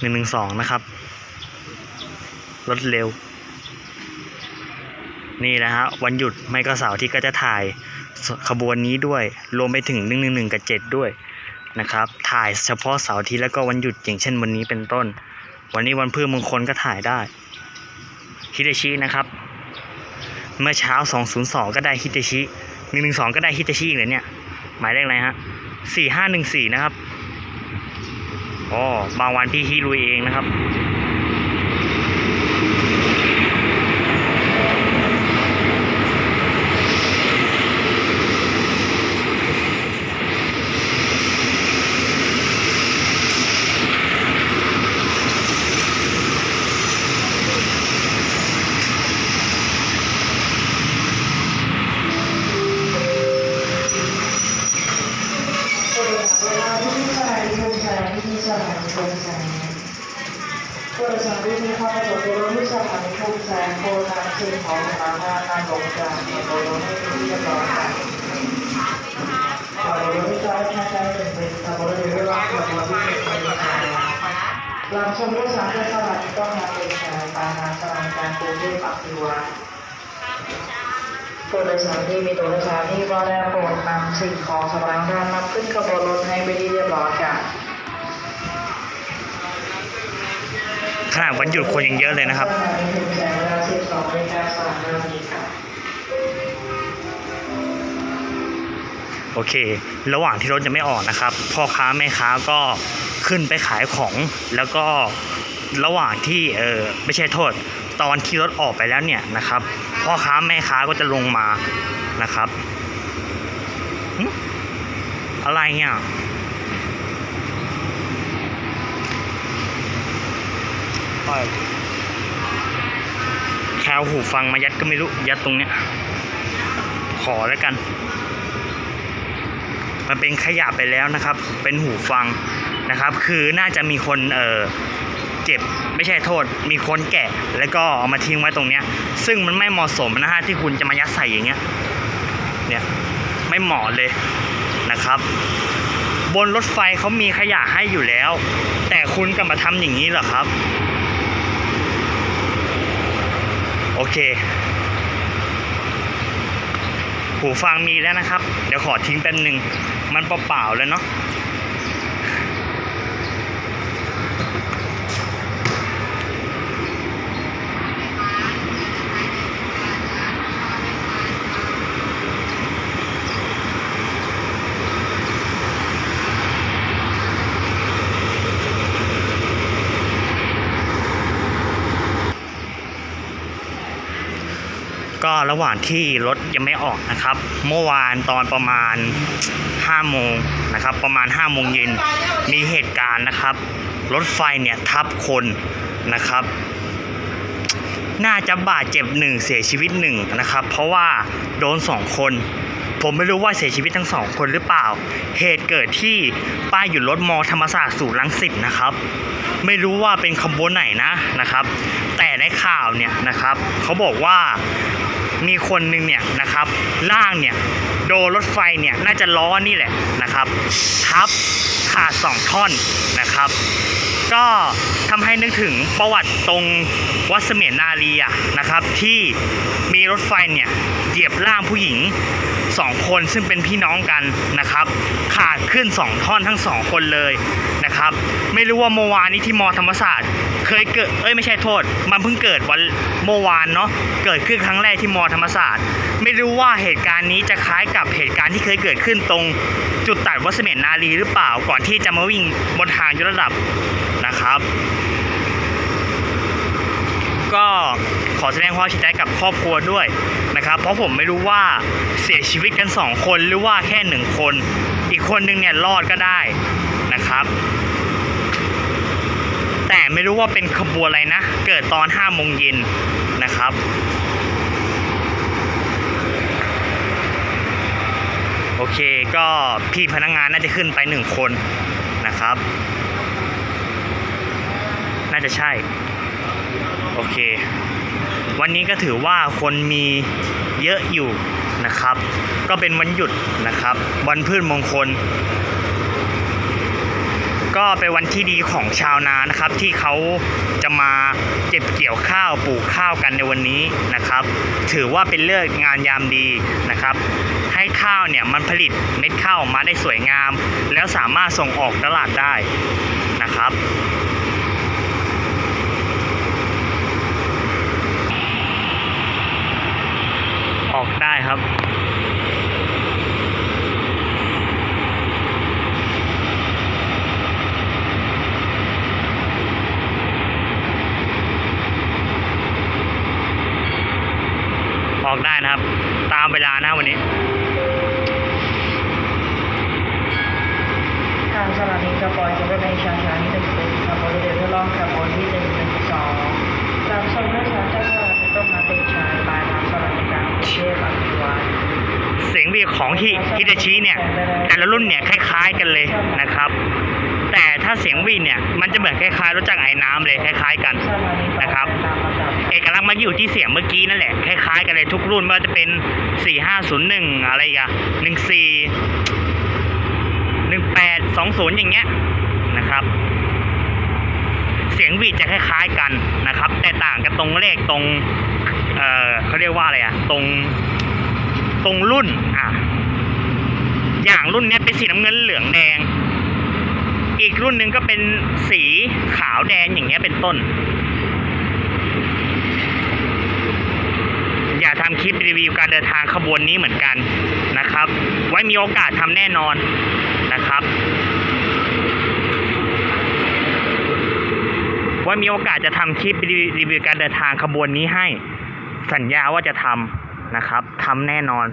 หนึ่งหนึ่งสองนะครับ รถเร็ว นี่นะฮะวันหยุดไม่ก็เสาร์ที่ก็จะถ่ายขบวนนี้ด้วย รวมไปถึงหนึ่งหนึ่งหนึ่งกับเจ็ดด้วยนะครับ ถ่ายเฉพาะเสาร์ทิตย์แล้วก็วันหยุดอย่างเช่นวันนี้เป็นต้น วันนี้วันพืชมงคลก็ถ่ายได้ฮิเดชินะครับ เมื่อเช้า 202 ก็ได้ฮิเดชิ112 ก็ได้ฮิเดชิอีกเลยเนี่ย หมายเลขอะไรฮะ 4514 นะครับ อ๋อบางวันพี่ฮิลุยเองนะครับ ผู้โดยสารที่มีคามประสงค์จะรู้ที่สถานีทุกแสงโคทางคืนของสาธารณลงจากโดยไม่เป็นที่เรียบร้อยค่ะขอรู้ที่จะให้ใช้เป็นเป็นสมุดหรือเวลาขบวนที่เป็นไปหลังชมรถสารสลัดต้องมาเป็นแสงตามทาสถานการณ์กรุงเทพอภิวัตผู้โดยสารที่มีตัวโดยสารที่ว่าแล้วโปรดนำสิ่งของสำหรับท่านนำขึ้นขบวนรถให้ไปที่เรียบร้อยค่ะ นาดวันหยุดคนยังเยอะเลยนะครับ โอเค ระหว่างที่รถจะไม่ออกนะครับ พ่อค้าแม่ค้าก็ขึ้นไปขายของ แล้วก็ระหว่างที่เออไม่ใช่โทษ ตอนที่รถออกไปแล้วเนี่ยนะครับ พ่อค้าแม่ค้าก็จะลงมานะครับอะไรเนี่ย แคลหูฟังมายัดก็ไม่รู้ ยัดตรงเนี้ย ขอแล้วกัน มันเป็นขยะไปแล้วนะครับ เป็นหูฟังนะครับ คือน่าจะมีคนเออเก็บไม่ใช่โทษ มีคนแกะแล้วก็เอามาทิ้งไว้ตรงเนี้ย ซึ่งมันไม่เหมาะสมนะฮะที่คุณจะมายัดใส่อย่างเงี้ย เนี่ยไม่เหมาะเลยนะครับ บนรถไฟเขามีขยะให้อยู่แล้ว แต่คุณกลับมาทำอย่างนี้เหรอครับ โอ เค หูฟังมีแล้วนะครับ เดี๋ยวขอทิ้งแป๊บหนึ่ง มันเปล่าๆแล้วเนาะ ก็ระหว่างที่รถยังไม่ออกนะครับ เมื่อวานตอนประมาณ5โมงนะครับ ประมาณ5โมงเย็นมีเหตุการณ์นะครับ รถไฟเนี่ยทับคนนะครับ น่าจะบาดเจ็บหนึ่งเสียชีวิตหนึ่งนะครับ เพราะว่าโดนสองคน ผมไม่รู้ว่าเสียชีวิตทั้งสองคนหรือเปล่า เหตุเกิดที่ป้ายหยุดรถมอธรรมศาสตร์สู่ลังสิตนะครับ ไม่รู้ว่าเป็นขบวนไหนนะนะครับ แต่ในข่าวเนี่ยนะครับเขาบอกว่า มีคนหนึ่งเนี่ยนะครับล่างเนี่ยโดนรถไฟเนี่ยน่าจะล้อนี่แหละนะครับ ทับขาดสองท่อนนะครับ ก็ทำให้นึกถึงประวัติตรงวัดเสมียนนารีอะนะครับ ที่มีรถไฟเนี่ยเหยียบร่างผู้หญิงสองคนซึ่งเป็นพี่น้องกันนะครับ ขาดขึ้นสองท่อนทั้งสองคนเลยนะครับ ไม่รู้ว่าเมื่อวานนี้ที่มอธรรมศาสตร์ เคยเกิดเอ้ยไม่ใช่โทษ มันเพิ่งเกิดวันเมื่อวานเนาะเกิดขึ้นครั้งแรกที่มอธรรมศาสตร์ ไม่รู้ว่าเหตุการณ์นี้จะคล้ายกับเหตุการณ์ที่เคยเกิดขึ้นตรงจุดตัดวัดเมนนารีหรือเปล่าก่อนที่จะมาวิ่งบนทางยกระดับนะครับ ก็ขอแสดงความเสียใจกับครอบครัวด้วยนะครับ เพราะผมไม่รู้ว่าเสียชีวิตกันสองคนหรือว่าแค่หนึ่งคน อีกคนนึงเนี่ยรอดก็ได้นะครับ ไม่รู้ว่าเป็นขบวนอะไรนะ เกิดตอน5โมงเย็นนะครับโอเคก็พี่พนักงานน่าจะขึ้นไปหนึ่งคนนะครับ น่าจะใช่ โอเค วันนี้ก็ถือว่าคนมีเยอะอยู่นะครับ ก็เป็นวันหยุดนะครับ วันพืชมงคล ก็เป็นวันที่ดีของชาวนานะครับ ที่เขาจะมาเก็บเกี่ยวข้าวปลูกข้าวกันในวันนี้นะครับ ถือว่าเป็นเลิกงานยามดีนะครับ ให้ข้าวเนี่ยมันผลิตเม็ดข้าวออกมาได้สวยงาม แล้วสามารถส่งออกตลาดได้นะครับออกได้ครับ ออกได้ นะครับ ตามเวลานะวันนี้ทางสถานีกระปล่อยรถในชาชานี้หนึ่งเป็นขบวนเรือทดลองขบวนที่หนึ่งหนึ่งสองรับส่งด้วยสารจากสถานีต้นมาเป็น ของฮิฮิตาชิเนี่ยแต่ละรุ่นเนี่ยคล้ายๆกันเลยนะครับ แต่ถ้าเสียงวีเนี่ยมันจะเหมือนคล้ายๆรถจักรไอ้น้ำเลยคล้าย ๆกันนะครับเอกลักษณ์มันอยู่ที่เสียงเมื่อกี้นั่นแหละคล้ายๆกันเลยทุกรุ่นไม่ว่าจะเป็น 4501 อะไรอย่าง14 1820 อย่างเงี้ยนะครับ เสียงวีดจะคล้าย ๆกันนะครับ แต่ต่างกันตรงเลขตรง เอ่อเขาเรียกว่าอะไรอะตรง ตรงรุ่นอะอย่างรุ่นเนี้ยเป็นสีน้ำเงินเหลืองแดง อีกรุ่นหนึ่งก็เป็นสีขาวแดงอย่างเงี้ยเป็นต้น อย่าทำคลิปรีวิวการเดินทางขบวนนี้เหมือนกันนะครับ ไว้มีโอกาสทำแน่นอนนะครับ ไว้มีโอกาสจะทำคลิปรีวิวการเดินทางขบวนนี้ให้ สัญญาว่าจะทำ นะครับทำแน่นอน